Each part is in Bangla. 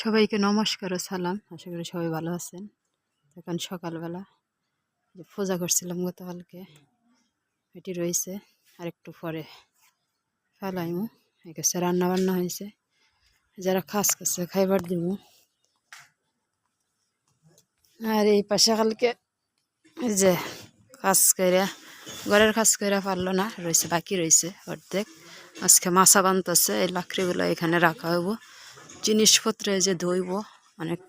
সবাইকে নমস্কার সালাম। আশা করি সবাই ভালো আছেন। এখন সকালবেলা যে পূজা করছিলাম গতকালকে। এটি রয়েছে আর একটু পরে ফেলাইমু। একাছে রান্না বান্না হয়েছে। যারা খাস খাচ্ছে খাইবার দিব আর এই পাশে কালকে যে কাজ করে ঘরের কাজ করে পারল না, রয়েছে, বাকি রয়েছে অর্ধেক। আজকে মাছা বানতেছে, এই লাকড়িগুলো এখানে রাখা হইব। জিনিসপত্র যে ধুইব, অনেক।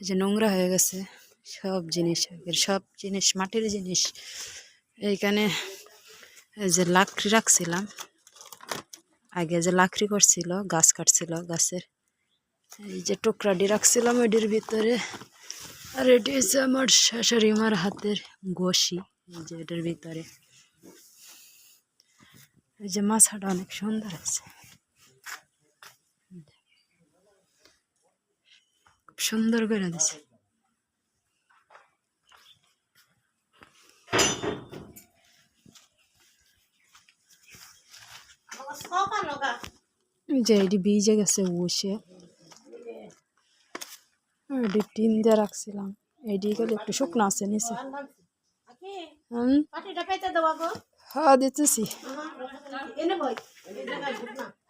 যে নোংরা হয়ে গেছে, সব জিনিস সব জিনিস, মাটির জিনিস। এইখানে এই যে লাকড়ি রাখছিলাম, আগে যে লাকড়ি করছিল, গাছ কাটছিল গাছের। এই যে টুকরাটি রাখছিলাম এটির ভিতরে, আর এটি হচ্ছে আমার শাশুড়ি মার হাতের ঘষি, এই যে এটার ভিতরে। এই যে মাছাটা অনেক সুন্দর আছে। সুন্দর করে দিছে। যে এটি ভিজে গেছে বসে। এটি টিন দিয়ে রাখছিলাম। এটি গেলে একটু শুকনো আছে নিচে। হ্যাঁ দিতেছি।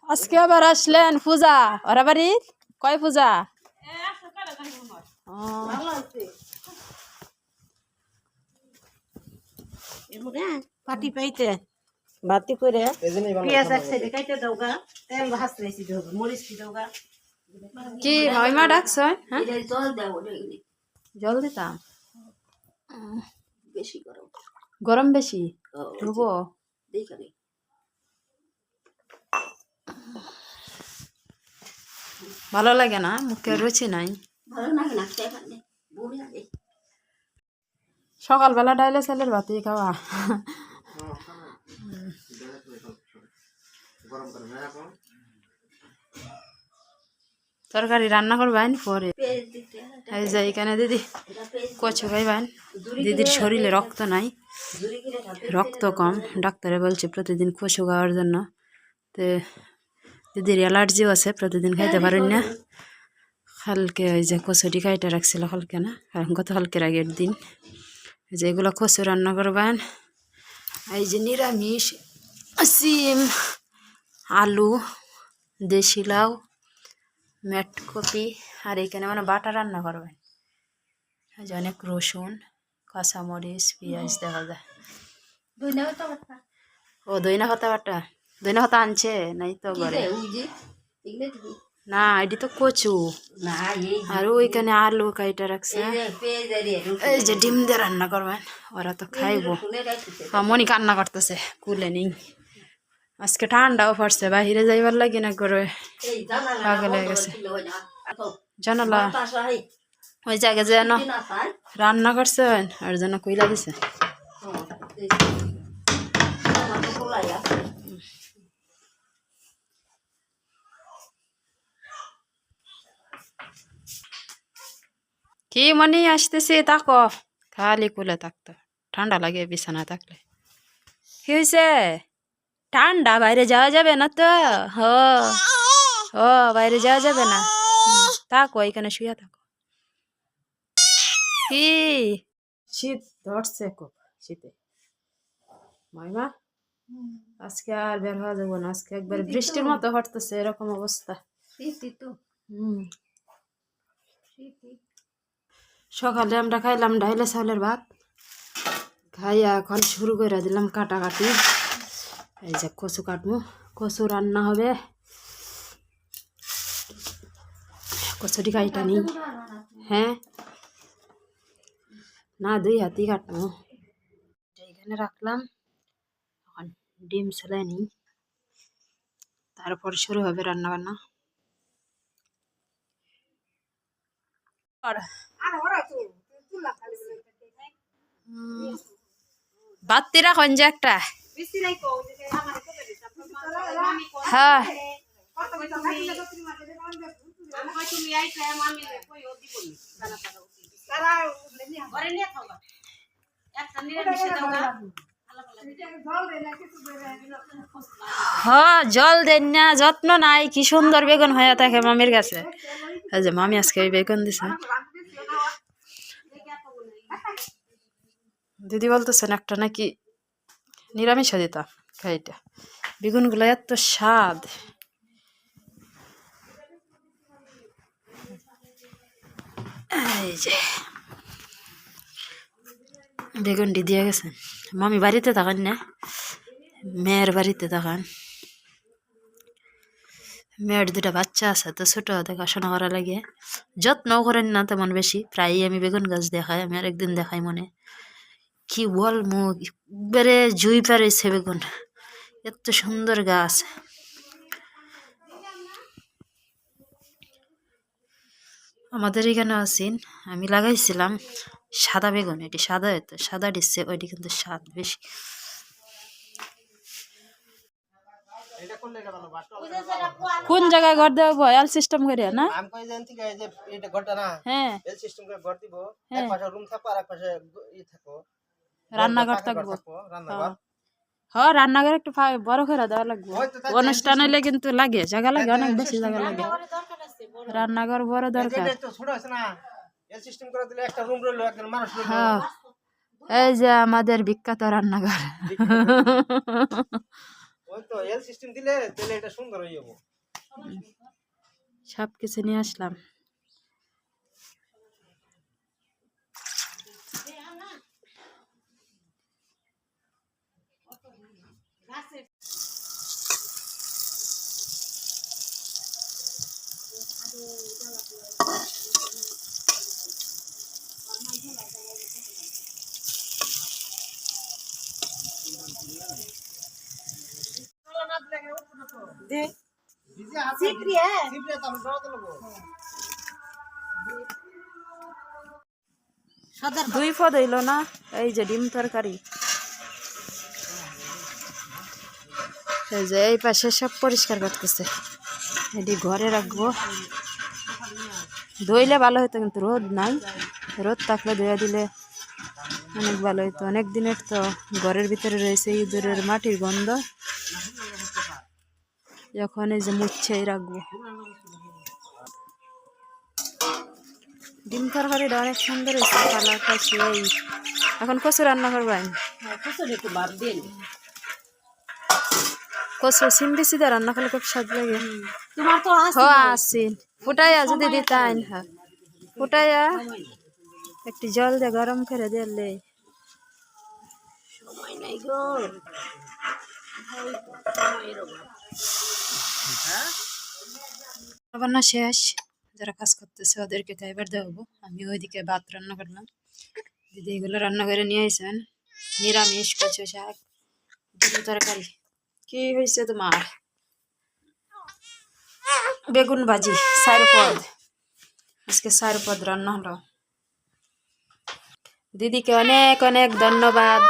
আজকে আবার আসলেন পূজা। ওরা বাড়ির? কয় পূজা? পাটি পাইতে। বাতি করে পেঁয়াজ দাও তেল রেছি দাও মরিচ দি দাও গা। কি মাইমা ডাকছ হ্যাঁ? জল দাও জল দিতাম। বেশি গরম। গরম বেশি? ধুবো? দেখে ভালো লাগে না? মুখের রুচি নাই। ভালো লাগে না। খেয়ে পারলে বমি লাগে সকালবেলা ডাইলে চালের ভাতি খাওয়া। তরকারি রান্না করবেন পরে। এই যে এখানে দিদি কচু খাইবেন। দিদির শরীরে রক্ত নাই। রক্ত কম। ডাক্তারে বলছে প্রতিদিন কচু খাওয়ার জন্য। তো দিদির অ্যালার্জিও আছে প্রতিদিন খাইতে পারেন না। কালকে ওই যে কচুরি খাইতে রাখছিল কালকে না? আর গত কালকের আগের দিন। এই যে এগুলো কচু রান্না করবেন। এই যে নিরামিষ সিম আলু দেশি লাউ মেটকপি আর এখানে মানে বাটা রান্না করবেন। এই যে অনেক রসুন কাঁচামরিচ পেঁয়াজ দেখা যায়। ও দইনা হতা বাটা? দইনা হতা আনছে? নাই তো ঘরে। না এটি তো কচু আর ওইখানে আলু কাইটা রাখছে এই যে ডিম দিয়ে রান্না করবেন ওরা তো খাইবো মনি কান্না করতেছে কুলে নেই আজকে ঠান্ডাও পড়ছে বাহিরে যাইবার লাগে না করে পাগল হয়ে গেছে। জানালা ওই জায়গায় যেন রান্না করছে আর যেন কইলা দিছে হ্যাঁ এই আমার তো খোলাই আছে কি মনি আসতেছি? তাকো। খালি কুলে থাকতো। ঠান্ডা লাগে বিছানায় থাকলে। কি হয়েছে ঠান্ডা বাইরে যাওয়া যাবে না তো? হ। ও বাইরে যাওয়া যাবে না। থাকো এখানে শুয়ে থাকো। কি? শীত ধরছে খুব শীতে। মাইমা আজকে আর বের হওয়া যাব না। আজকে একবার বৃষ্টির মতো হটতেছে এরকম অবস্থা। শীতই তো। হুম। শীতই। সকালে আমরা খাইলাম ডাইলে চাউলের ভাত। খাইয়া এখন শুরু করে দিলাম কাটাকাটি। এই যে কচু কাটবো কচু রান্না হবে। কচুটি কাইটা নি। হ্যাঁ। না, দুই হাতি কাটবো এটা এখানে রাখলাম। এখন ডিম ছেলে নি। তারপর শুরু হবে রান্না বান্না আর বাত্তি রাখুন যে একটা। হ্যাঁ। হ জল দেন না, যত্ন নাই, কি সুন্দর বেগুন হয়ে থাকে মামির কাছে। মামি আজকে ওই বেগুন দিছে। দিদি বলতেছেন একটা নাকি নিরামিষ দিতাম খাইটা। বেগুনগুলো এত স্বাদ। এই যে বেগুনটি গেছেন মামি বাড়িতে থাকেন না, মেয়ের বাড়িতে থাকেন। মেয়ের দুটা বাচ্চা আছে, তো ছোট দেখাশোনা করা লাগে। যত্ন করেন না তেমন বেশি, প্রায়ই আমি বেগুন গাছ দেখাই, আমি আর একদিন দেখাই মনে। কি বল মুখ একবারে জুই পারেছে বেগুন এত সুন্দর গাছ। আমাদের এখানে আছেন আমি লাগাইছিলাম সাদা বেগুন এটি সাদা হতো সাদা ডিসছে ওইটি কিন্তু স্বাদ বেশি। কোন জায়গায় ঘর দেওয়া বয়াল সিস্টেম করে না? আমি কই জানি ঠিক আছে যে এটা ঘরটা না হ্যাঁ। এল সিস্টেম করে ঘর দিব এক হ্যাঁ। পাশে রুম থাকব আর এক পাশে ই থাকব। রান্নাঘর থাকব। রান্নাঘর? হ রান্নাঘর একটু বড় করে দেওয়া লাগবে। অনুষ্ঠান হইলে কিন্তু লাগে জায়গা লাগে অনেক বেশি জায়গা লাগে। রান্নাঘর বড় দরকার। হ্যাঁ এই যে আমাদের বিখ্যাত রান্নাঘর। হয়ে সব কিছু নিয়ে আসলাম। সদর দুই পদ হইল না এই যে ডিম তরকারি। এই যে, এই পাশে সব পরিষ্কার করতেছে। এটি ঘরে রাখব। ধুইলে ভালো হতো কিন্তু রোদ নাই। রোদ থাকলে ধুয়ে দিলে অনেক ভালো হতো অনেক দিনের তো ঘরের ভিতরে রয়েছে ইঁদুরের মাটির গন্ধ। যখন এই যে মুচ্ছেই রাখব। ডিম তরকারিটা অনেক সুন্দর হয়েছে, কালারটা এখন কচু রান্না করবেন কচুর একটু কচু সিম বেশি দিয়ে রান্না করলে খুব স্বাদ লাগে। তোমার তো আছে। আসিন ফুটাইয়া যদি দিতাইন হ্যাঁ ফুটাইয়া একটু জল দিয়ে গরম করে দিলে সময় নাই গো। রান্না শেষ। যারা কাজ করতেছে ওদেরকে তো এবার দেবো আমি ওইদিকে ভাত রান্না করলাম। দিদি এগুলো রান্না করে নিয়ে আসেন নিরামিষ কচু শাক ডিম তরকারি। কি হয়েছে তোমার? বেগুন ভাজি চার পদ আজকে চার পদ রান্না হলো। দিদিকে অনেক অনেক ধন্যবাদ।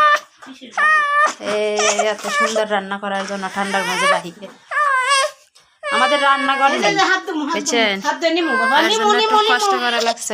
এত সুন্দর রান্না করার জন্য ঠান্ডার মাঝে বাহিরে। আমাদের রান্নাঘর নেই বুঝছেন? কষ্ট করা লাগছে।